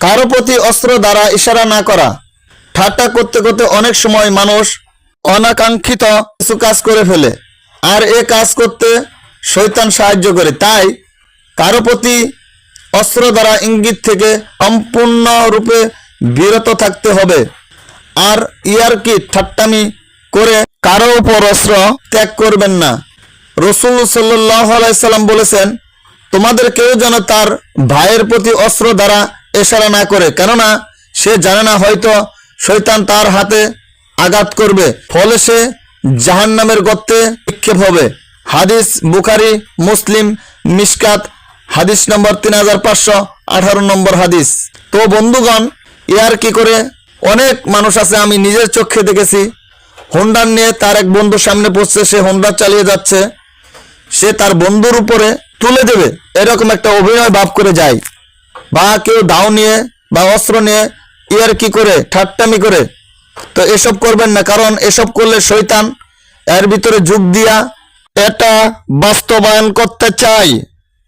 কারও প্রতি অস্ত্র দ্বারা ইশারা না করা, ঠাট্টা করতে করতে অনেক সময় মানুষ অনাকাঙ্ক্ষিত কিছু কাজ করে ফেলে, আর এ কাজ করতে শৈতান সাহায্য করে। তাই কারও প্রতি অস্ত্র দ্বারা ইঙ্গিত থেকে সম্পূর্ণরূপে বিরত থাকতে হবে। আর ইয়ারকি ঠাট্টামি করে কারও উপর অস্ত্র ত্যাগ করবেন না? রসুল সাল্লাহ আলাইসাল্লাম বলেছেন, তোমাদের কেউ যেন তার ভাইয়ের প্রতি অস্ত্র দ্বারা এশারা না করে। কেননা, সে জানে না হয়তো শৈতান তার হাতে আঘাত করবে। ফলে সে জাহান নামের গর্তে নিক্ষেপ হবে। হাদিস বুখারি, মুসলিম, মিসকাত, হাদিস নম্বর তিন হাজার পাঁচশো আঠারো নম্বর হাদিস। তো বন্ধুগণ, ইয়ার কি করে? অনেক মানুষ আছে, আমি নিজের চোখে দেখেছি। হোন্ডার নিয়ে তার এক বন্ধু সামনে পড়ছে, সে হোন্ডা চালিয়ে যাচ্ছে। সে তার বন্ধুর উপরে তুলে দেবে। এরকম একটা অভিনয় ভাব করে যায়। বা কেউ দাও নিয়ে বা অস্ত্র নিয়ে ইয়ার কি করে? ঠাট্টামি করে। তো এসব করবেন না, কারণ এসব করলে শৈতান এর ভিতরে যোগ দিয়া এটা বাস্তবায়ন করতে চায়।